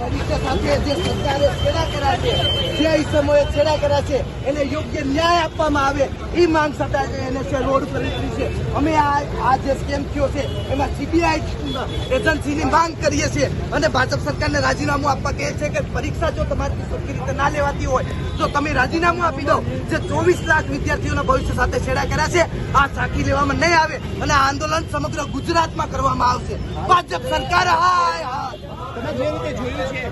ભવિષ્ય સાથે જે રાજીનામું આપવા કહે છે કે પરીક્ષા જો તમારી સરખી રીતે ના લેવાતી હોય, તો તમે રાજીનામું આપી દો. જે ચોવીસ લાખ વિદ્યાર્થીઓના ભવિષ્ય સાથે છેડા કર્યા છે, આ સાકી લેવામાં નહીં આવે અને આંદોલન સમગ્ર ગુજરાતમાં કરવામાં આવશે. ભાજપ સરકાર હાય હાય. જે રીતે જોયું છે.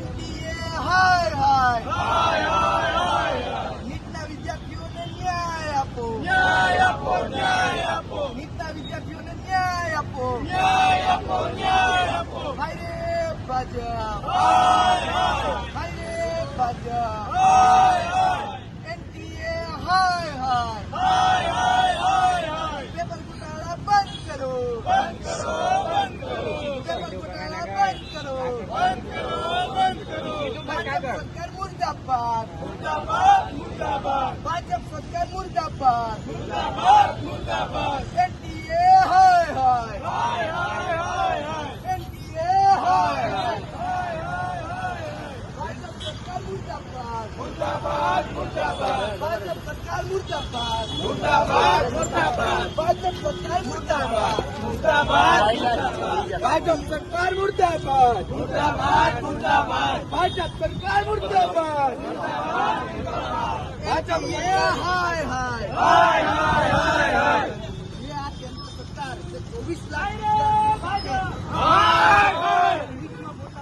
NDA હાય હાય. નીટના વિદ્યાર્થીઓને ન્યાય આપો. ન્યાય આપો ન્યાય આપો. નીટના વિદ્યાર્થીઓને ન્યાય આપો. ન્યાય આપો ન્યાય આપો. હાય રે ભાજપ. હાય. હાય રે ભાજપ. હાય હાય NDA હાય હાય હાય હાય હાય પેપર ઘોટાળા બંધ કરો બંધ કરો બંધ કરો પેપર ઘોટાળા બંધ કરો બંધ કરો બંધ કરો ભાજપ સરકાર મુર્દાબાદ. મુર્દાબાદ મુર્દાબાદ. ભાજપ સરકાર મુર્દાબાદ. મુર્દાબાદ મુર્દાબાદ એનડીએ હાય હાય હાય હાય હાય એનડીએ હાય હાય ભાજપ સરકાર મુર્દાબાદ મુર્દાબાદ મુર્દાબાદ ભાજપ સરકાર મુર્દાબાદ મુર્દાબાદ મુર્દાબાદ ભાજપ સરકાર મુર્દાબાદ મુર્દાબાદ ભાજપ સરકાર મુર્દાબાદ મુર્દાબાદ મુર્દાબાદ ભાજપ સરકાર મુર્દાબાદ ભાજપ હાય હાય હાય હાય હાય હાય ये આ કેન્દ્ર સરકાર જે 24 લાખ ભાજપ હાય હાય મોટા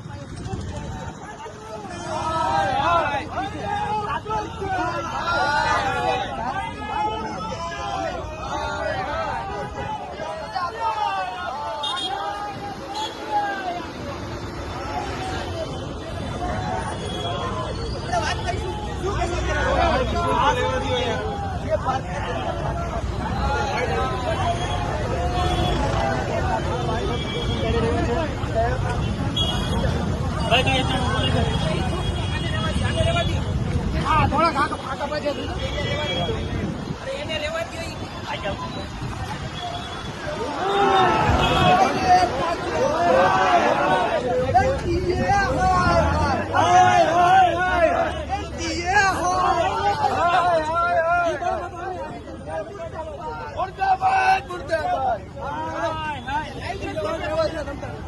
મુર્દાબાદ મુર્દાબાદ આ સાથી લેવામાં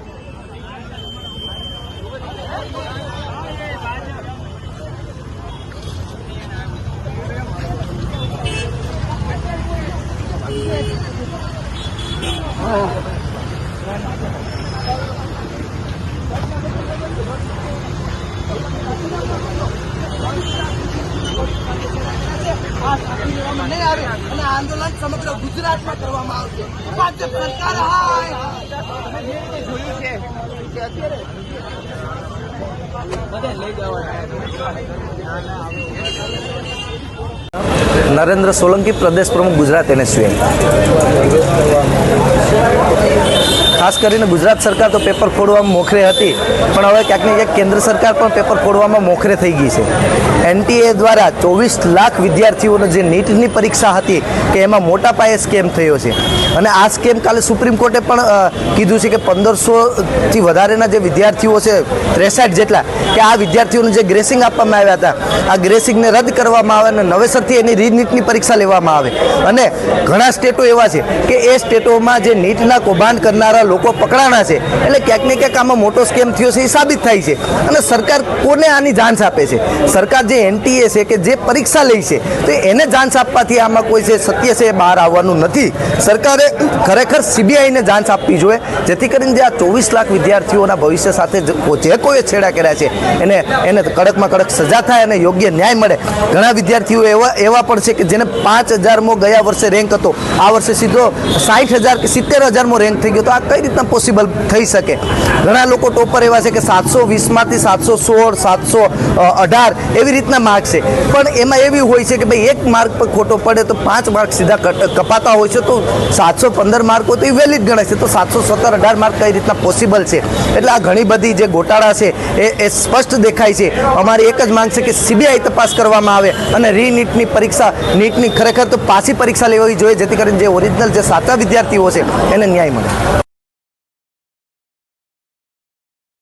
અને આંદોલન સમગ્ર ગુજરાતમાં કરવામાં આવશે સરકાર જોયું છે નરેન્દ્ર સોલંકી પ્રદેશ પ્રમુખ ગુજરાત એનએસયુએમ ખાસ કરીને ગુજરાત સરકાર તો પેપર ફોડવામાં મોખરે હતી, પણ હવે ક્યાંક ને ક્યાંક કેન્દ્ર સરકાર પણ પેપર ફોડવામાં મોખરે થઈ ગઈ છે. એનટીએ દ્વારા ચોવીસ લાખ વિદ્યાર્થીઓને જે નીટની પરીક્ષા હતી, કે એમાં મોટા પાયે સ્કેમ થયો છે. અને આ સ્કેમ કાલે સુપ્રીમ કોર્ટે પણ કીધું છે કે પંદરસોથી વધારેના જે વિદ્યાર્થીઓ છે, ત્રેસઠ જેટલા, કે આ વિદ્યાર્થીઓને જે ગ્રેસિંગ આપવામાં આવ્યા હતા, આ ગ્રેસિંગને રદ કરવામાં આવે અને નવેસરથી એની રીનીટની પરીક્ષા લેવામાં આવે. અને ઘણા સ્ટેટો એવા છે, કે એ સ્ટેટોમાં જે નીટના કૌભાંડ કરનારા લોકો પકડાણા છે. એટલે ક્યાંક ને ક્યાંક આમાં મોટો સ્કેમ થયો છે એ સાબિત થાય છે. અને સરકાર કોને આની જાંચ આપે છે? સરકાર જે એનટીએ છે કે જે પરીક્ષા લે છે, તો એને જાંચ આપવાથી આમાં કોઈ છે સત્ય છે એ બહાર આવવાનું નથી. સરકારે ખરેખર સીબીઆઈને જાંચ આપવી જોઈએ, જેથી કરીને જે આ ચોવીસ લાખ વિદ્યાર્થીઓના ભવિષ્ય સાથે જે જે કોઈએ છેડા કર્યા છે, એને એને કડકમાં કડક સજા થાય અને યોગ્ય ન્યાય મળે. ઘણા વિદ્યાર્થીઓ એવા એવા પણ છે કે જેને પાંચ હજારમો ગયા વર્ષે રેન્ક હતો. આ વર્ષે સીધો સાઠ હજાર કે સિત્તેર હજારમો રેન્ક થઈ ગયો. તો આ કઈ રીતના પોસિબલ થઈ શકે. ઘણા લોકો ટોપર એવા છે કે સાતસો વીસમાંથી સાતસો સોળ, સાતસો અઢાર એવી રીતના માર્ક છે. પણ એમાં એવી હોય છે કે ભાઈ એક માર્ક પર ખોટો પડે તો પાંચ માર્ક સીધા કપાતા હોય છે તો સાતસો પંદર માર્ક હોય તો એ વેલિડ ગણાય છે. તો સાતસો સત્તર, અઢાર માર્ક કઈ રીતના પોસિબલ છે? એટલે આ ઘણી બધી જે ગોટાળા છે એ એ સ્પષ્ટ દેખાય છે. અમારી એક જ માંગ છે કે સીબીઆઈ તપાસ કરવામાં આવે અને રીનીટની પરીક્ષા નીટની ખરેખર તો પાછી પરીક્ષા લેવી જોઈએ, જેથી કરીને જે ઓરિજિનલ જે સાચા વિદ્યાર્થીઓ છે એને ન્યાય મળે.